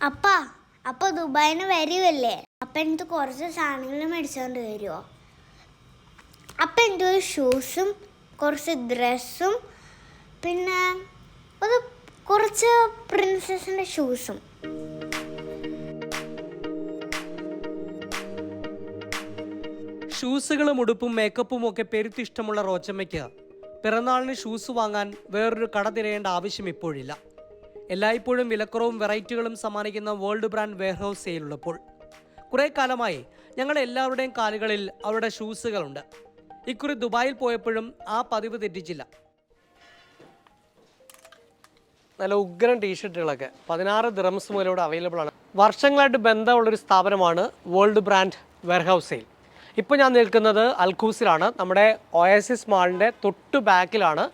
അപ്പ അപ്പൊ ദുബായിന്ന് വരുമല്ലേ അപ്പ എനിക്ക് കുറച്ച് സാധനങ്ങൾ മേടിച്ചോണ്ട് വരുമോ അപ്പ എന്റെ ഒരു ഷൂസും കുറച്ച് ഡ്രസ്സും പിന്നെ ഒരു കുറച്ച് പ്രിൻസസിന്റെ ഷൂസും ഷൂസുകളും ഉടുപ്പും മേക്കപ്പും ഒക്കെ പെരുത്തിഷ്ടമുള്ള റോച്ചമ്മയ്ക്ക് പിറന്നാളിന് ഷൂസ് വാങ്ങാൻ വേറൊരു കട തിരയേണ്ട ആവശ്യം ഇപ്പോഴില്ല. എല്ലായ്പ്പോഴും വിലക്കുറവും വെറൈറ്റികളും സമ്മാനിക്കുന്ന വേൾഡ് ബ്രാൻഡ് വെയർഹൗസ് സെയിലുള്ളപ്പോൾ കുറേ കാലമായി ഞങ്ങൾ എല്ലാവരുടെയും കാലുകളിൽ അവരുടെ ഷൂസുകളുണ്ട് ഇക്കുറി ദുബായിൽ പോയപ്പോഴും ആ പതിവ് തെറ്റിച്ചില്ല. നല്ല ഉഗ്രം ടീഷർട്ടുകളൊക്കെ പതിനാറ് ദിറംസ് മുതൽ ഇവിടെ അവൈലബിൾ ആണ്. വർഷങ്ങളായിട്ട് ബന്ധമുള്ളൊരു സ്ഥാപനമാണ് വേൾഡ് ബ്രാൻഡ് വെയർഹൗസ് സെയിൽ ഇപ്പോൾ ഞാൻ നിൽക്കുന്നത് അൽഖൂസിലാണ്. നമ്മുടെ ഒയസിസ് മാളിന്റെ തൊട്ട് ബാക്കിലാണ്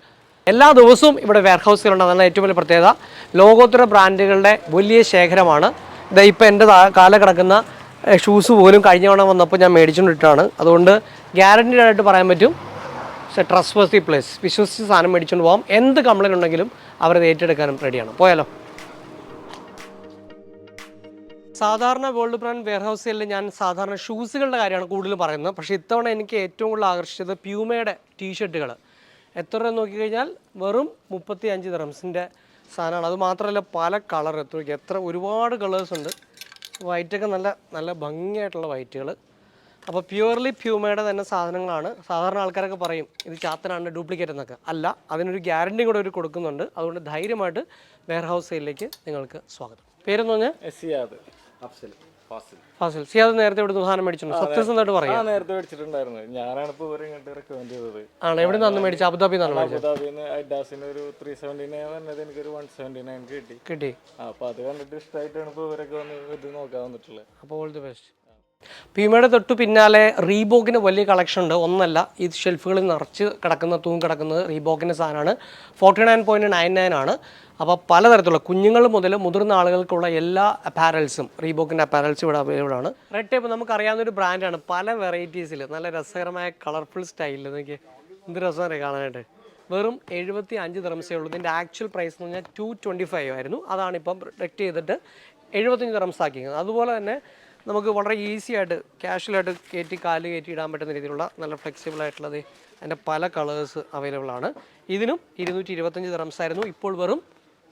എല്ലാ ദിവസവും ഇവിടെ വെയർഹൗസിലുണ്ട് അതാണ് ഏറ്റവും വലിയ പ്രത്യേകത. ലോകോത്തര ബ്രാൻഡുകളുടെ വലിയ ശേഖരമാണ്. ഇതാ ഇപ്പോൾ എന്റെ കാല കിടക്കുന്ന ഷൂസ് പോലും കഴിഞ്ഞ തവണ വന്നപ്പോൾ ഞാൻ മേടിച്ചുകൊണ്ടിട്ടാണ് അതുകൊണ്ട് ഗ്യാരണ്ടീഡ് ആയിട്ട് പറയാൻ പറ്റും. ട്രസ്റ്റ് വേഴ്സി പ്ലേസ് വിശ്വസിച്ച് സാധനം മേടിച്ചുകൊണ്ട് പോകാം എന്ത് കംപ്ലൈന്റ് ഉണ്ടെങ്കിലും അവരത് ഏറ്റെടുക്കാനും റെഡിയാണ് പോയാലോ? സാധാരണ വേൾഡ് ബ്രാൻഡ് വെയർഹൗസിൽ ഞാൻ സാധാരണ ഷൂസുകളുടെ കാര്യമാണ് കൂടുതൽ പറയുന്നത്. പക്ഷേ ഇത്തവണ എനിക്ക് ഏറ്റവും കൂടുതൽ ആകർഷിച്ചത് പ്യൂമയുടെ ടീഷർട്ടുകൾ എത്ര രൂപ നോക്കിക്കഴിഞ്ഞാൽ വെറും മുപ്പത്തി അഞ്ച് ദ്രംസിന്റെ സാധനമാണ്. അത് മാത്രമല്ല പല കളർ എത്ര എത്ര ഒരുപാട് കളേഴ്സ് ഉണ്ട്. വൈറ്റൊക്കെ നല്ല നല്ല ഭംഗിയായിട്ടുള്ള വൈറ്റുകൾ അപ്പോൾ പ്യുവർലി പ്യൂമയുടെ തന്നെ സാധനങ്ങളാണ്. സാധാരണ ആൾക്കാരൊക്കെ പറയും ഇത് ചാത്തനാണ് ഡ്യൂപ്ലിക്കേറ്റ് എന്നൊക്കെ. അല്ല അതിനൊരു ഗ്യാരണ്ടി കൂടെ ഒരു കൊടുക്കുന്നുണ്ട്. അതുകൊണ്ട് ധൈര്യമായിട്ട് വെയർഹൗസ് ഹൗസിലേക്ക് നിങ്ങൾക്ക് സ്വാഗതം. പേരെന്ന് പറഞ്ഞാൽ S C Afsal. Fazil. C അത് നേരത്തെ ഇവിടെ സാധനം മേടിച്ചു സത്യസന്ധമായിട്ട് പറയാം. നേരത്തെ മേടിച്ചിട്ടുണ്ടായിരുന്നു. ഞാനാണ് ഇപ്പോൾ ഇവരെ ഇങ്ങോട്ട് റെക്കമെൻഡ് ചെയ്തത്. ആണ് എവിടെ നിന്ന് മേടിച്ച അബുദാബി നിന്നാണ് അബുദാബിന്ന് അഡാസിന് ഒരു ത്രീ സെവന്റി നയൻ വന്നത് എനിക്കൊരു വൺ സെവന്റി നയൻ കിട്ടി. കിട്ടി. അപ്പോൾ അത് കണ്ടിട്ട് ഇഷ്ടമായിട്ടാണ് ഇപ്പോൾ ഇവരൊക്കെ വന്ന് ഇത് നോക്കാൻ വന്നിട്ടുള്ളത്. അപ്പോൾ ഓൾ ദി ബെസ്റ്റ് പ്യൂമയുടെ തൊട്ട് പിന്നാലെ റീബോക്കിന് വലിയ കളക്ഷൻ ഉണ്ട്. ഒന്നല്ല ഈ ഷെൽഫുകളിൽ നിറച്ച് കിടക്കുന്ന തൂങ്ങി കിടക്കുന്നത് റീബോക്കിന്റെ സാധനമാണ്. Forty nine point nine nine ആണ്. അപ്പോൾ പലതരത്തിലുള്ള കുഞ്ഞുങ്ങൾ മുതൽ മുതിർന്ന ആളുകൾക്കുള്ള എല്ലാ അപ്പാരൽസും റീബോക്കിന്റെ അപ്പാരൽസും ഇവിടെ അവൈലബിൾ ആണ്. റെഡ് ടേപ്പ് നമുക്കറിയാവുന്ന ഒരു ബ്രാൻഡാണ് പല വെറൈറ്റീസിൽ നല്ല രസകരമായ കളർഫുൾ സ്റ്റൈലിൽ നിങ്ങൾക്ക് എന്ത് രസമാണ് കാണാനായിട്ട്. വെറും എഴുപത്തി അഞ്ച് ദിറംസേ ഉള്ളൂ. ഇതിന്റെ ആക്ച്വൽ പ്രൈസ് എന്ന് പറഞ്ഞാൽ ടു ട്വന്റി ഫൈവ് ആയിരുന്നു. അതാണ് ഇപ്പം റിഡക്റ്റ് ചെയ്തിട്ട് എഴുപത്തഞ്ച് ദിറംസ് അതുപോലെ തന്നെ നമുക്ക് വളരെ ഈസി ആയിട്ട് കാഷ്വലായിട്ട് കയറ്റി കാൽ കയറ്റി ഇടാൻ പറ്റുന്ന രീതിയിലുള്ള നല്ല ഫ്ലെക്സിബിൾ ആയിട്ടുള്ളത് അതിന്റെ പല കളേഴ്സ് അവൈലബിൾ ആണ്. ഇതിനും ഇരുന്നൂറ്റി ഇരുപത്തഞ്ച് ദിറംസ് ആയിരുന്നു. ഇപ്പോൾ വെറും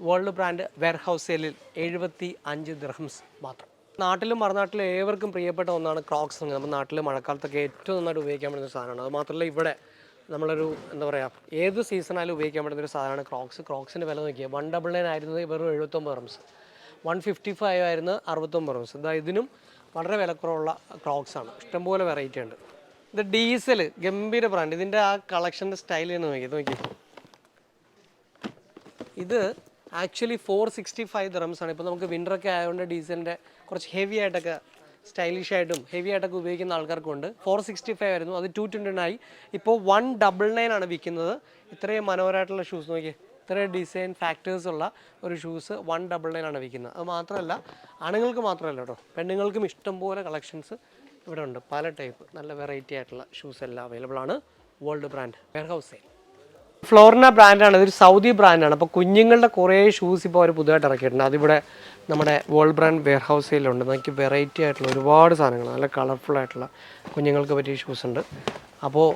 വേൾഡ് ബ്രാൻഡ് വെയർഹൗസ് സെയിലിൽ എഴുപത്തി അഞ്ച് ദിർഹംസ് മാത്രം. നാട്ടിലും മറുനാട്ടിലും ഏവർക്കും പ്രിയപ്പെട്ട ഒന്നാണ് ക്രോക്സ് എന്ന്. നമ്മുടെ നാട്ടിൽ മഴക്കാലത്തൊക്കെ ഏറ്റവും നന്നായിട്ട് ഉപയോഗിക്കാൻ പറ്റുന്ന സാധനമാണ്. അത് മാത്രമല്ല ഇവിടെ നമ്മളൊരു എന്താ പറയുക ഏത് സീസണായാലും ഉപയോഗിക്കാൻ പറ്റുന്ന ഒരു സാധനമാണ് ക്രോക്സ് ക്രോക്സിന്റെ വില നോക്കിയാൽ വൺ ഡബിൾ നയൻ ആയിരുന്നത് വെറും എഴുപത്തൊമ്പത് റംസ് വൺ ഫിഫ്റ്റി ഫൈവ് ആയിരുന്നു അറുപത്തൊമ്പത് റംസ് ഇതാ ഇതിനും വളരെ വിലക്കുറവുള്ള ക്രോക്സാണ് ഇഷ്ടംപോലെ വെറൈറ്റി ഉണ്ട്. ഇത് ഡീസൽ ഗംഭീര ബ്രാൻഡ് ഇതിന്റെ ആ കളക്ഷന്റെ സ്റ്റൈൽ എന്ന് നോക്കി നോക്കി. ഇത് actually four sixty five dirhams ആണ്. ഇപ്പോൾ നമുക്ക് വിന്ററൊക്കെ ആയതുകൊണ്ട് ഡീസലിന്റെ കുറച്ച് ഹെവി ആയിട്ടൊക്കെ സ്റ്റൈലിഷ് ആയിട്ടും ഹെവി ആയിട്ടൊക്കെ ഉപയോഗിക്കുന്ന ആൾക്കാർക്കുണ്ട്. ഫോർ സിക്സ്റ്റി ഫൈവ് ആയിരുന്നു. അത് ടു ട്വന്റി ആയി. ഇപ്പോൾ വൺ ഡബിൾ നയൻ ആണ് വിൽക്കുന്നത്. ഇത്രയും മനോഹരമായിട്ടുള്ള ഷൂസ് നോക്കി. ഇത്രയും ഡിസൈൻ ഫാക്ടേഴ്സ് ഉള്ള ഒരു ഷൂസ് വൺ ഡബിൾ നയൻ ആണ് വിൽക്കുന്നത്. അത് മാത്രമല്ല ആണുങ്ങൾക്ക് മാത്രമല്ല കേട്ടോ. പെണ്ണുങ്ങൾക്കും ഇഷ്ടംപോലെ കളക്ഷൻസ് ഇവിടെ ഉണ്ട്. പല ടൈപ്പ് നല്ല വെറൈറ്റി ആയിട്ടുള്ള ഷൂസ് എല്ലാം അവൈലബിൾ ആണ്. World brand warehouse sale Florina ബ്രാൻഡാണ് ഇതൊരു സൗദി ബ്രാൻഡാണ് അപ്പോൾ കുഞ്ഞുങ്ങളുടെ കുറേ ഷൂസ് ഇപ്പോൾ അവർ പുതുതായിട്ട് ഇറക്കിയിട്ടുണ്ട്. അതിവിടെ നമ്മുടെ വേൾഡ് ബ്രാൻഡ് വെയർഹൗസ് സെയിലുണ്ട് നമുക്ക് വെറൈറ്റി ആയിട്ടുള്ള ഒരുപാട് സാധനങ്ങൾ. നല്ല കളർഫുൾ ആയിട്ടുള്ള കുഞ്ഞുങ്ങൾക്ക് പറ്റിയ ഷൂസ് ഉണ്ട്. അപ്പോൾ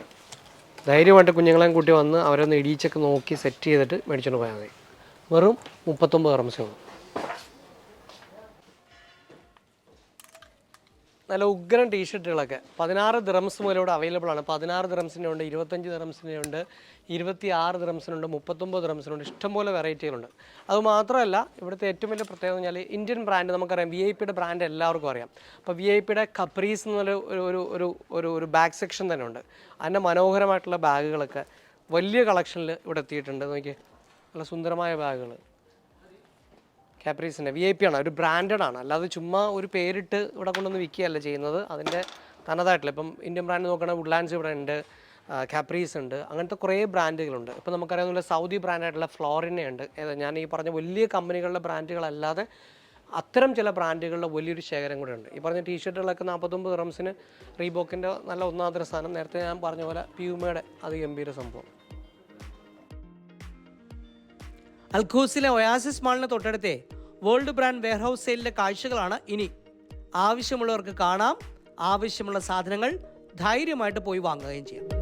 ധൈര്യമായിട്ട് കുഞ്ഞുങ്ങളെയും കൂട്ടി വന്ന് അവരൊന്ന് ഇടിയിച്ചൊക്കെ നോക്കി സെറ്റ് ചെയ്തിട്ട് മേടിച്ചുകൊണ്ട് പോയാൽ മതി. വെറും മുപ്പത്തൊമ്പത് റംസേ ഉള്ളൂ നല്ല ഉഗ്രൻ ടീഷർട്ടുകളൊക്കെ. പതിനാറ് ദ്രംസ് മുതൽ ഇവിടെ അവൈലബിൾ ആണ്. പതിനാറ് ദ്രംസിന്റെ ഉണ്ട് ഇരുപത്തഞ്ച് ദ്രംസിന്റെ ഉണ്ട് ഇരുപത്തി ആറ് ദ്രംസിനുണ്ട് മുപ്പത്തൊമ്പത് ദ്രംസിനുണ്ട് ഇഷ്ടംപോലെ വെറൈറ്റികളുണ്ട് അതുമാത്രമല്ല ഇവിടുത്തെ ഏറ്റവും വലിയ പ്രത്യേകത എന്ന് പറഞ്ഞാൽ ഇന്ത്യൻ ബ്രാൻഡ് നമുക്കറിയാം. വി ഐ പിയുടെ ബ്രാൻഡ് എല്ലാവർക്കും അറിയാം. അപ്പോൾ വി ഐ പിയുടെ കപ്രീസ് എന്നൊരു ഒരു ഒരു ഒരു ഒരു ഒരു ബാഗ് സെക്ഷൻ തന്നെ ഉണ്ട്. അതിന്റെ മനോഹരമായിട്ടുള്ള ബാഗുകളൊക്കെ വലിയ കളക്ഷനിൽ ഇവിടെ എത്തിയിട്ടുണ്ട്. നോക്കിയേ നല്ല സുന്ദരമായ ബാഗുകൾ കാപ്രീസിന്റെ വി ഐ പി ആണ്. ഒരു ബ്രാൻഡഡ് ആണ്. അല്ലാതെ ചുമ്മാ ഒരു പേരിട്ട് ഇവിടെ കൊണ്ടുവന്ന് വിൽക്കുകയല്ല ചെയ്യുന്നത്. അതിന്റെ തനതായിട്ടുള്ള ഇപ്പം ഇന്ത്യൻ ബ്രാൻഡ് നോക്കണ വുഡ്ലാൻഡ്സ് ഇവിടെ ഉണ്ട് കാപ്രീസ് ഉണ്ട് അങ്ങനത്തെ കുറേ ബ്രാൻഡുകളുണ്ട് ഇപ്പം നമുക്കറിയാവുന്ന സൗദി ബ്രാൻഡായിട്ടുള്ള ഫ്ലോറിനെ ഉണ്ട്. ഞാൻ ഈ പറഞ്ഞ വലിയ കമ്പനികളുടെ ബ്രാൻഡുകളല്ലാതെ അത്തരം ചില ബ്രാൻഡുകളുടെ വലിയൊരു ശേഖരം കൂടെ ഉണ്ട്. ഈ പറഞ്ഞ ടീഷർട്ടുകളൊക്കെ നാൽപ്പത്തൊമ്പത് റംസിന് റീബോക്കിന്റെ നല്ല ഒന്നാമത്തെ സ്ഥാനം നേരത്തെ ഞാൻ പറഞ്ഞ പോലെ പ്യൂമയുടെ അതിഗംഭീര സംഭവം. അൽഖൂസിലെ ഒയാസിസ് മാളിന് തൊട്ടടുത്തേ വേൾഡ് ബ്രാൻഡ് വെയർഹൗസ് സെയിലിന്റെ കാഴ്ചകളാണ് ഇനി. ആവശ്യമുള്ളവർക്ക് കാണാം. ആവശ്യമുള്ള സാധനങ്ങൾ ധൈര്യമായിട്ട് പോയി വാങ്ങുകയും ചെയ്യാം.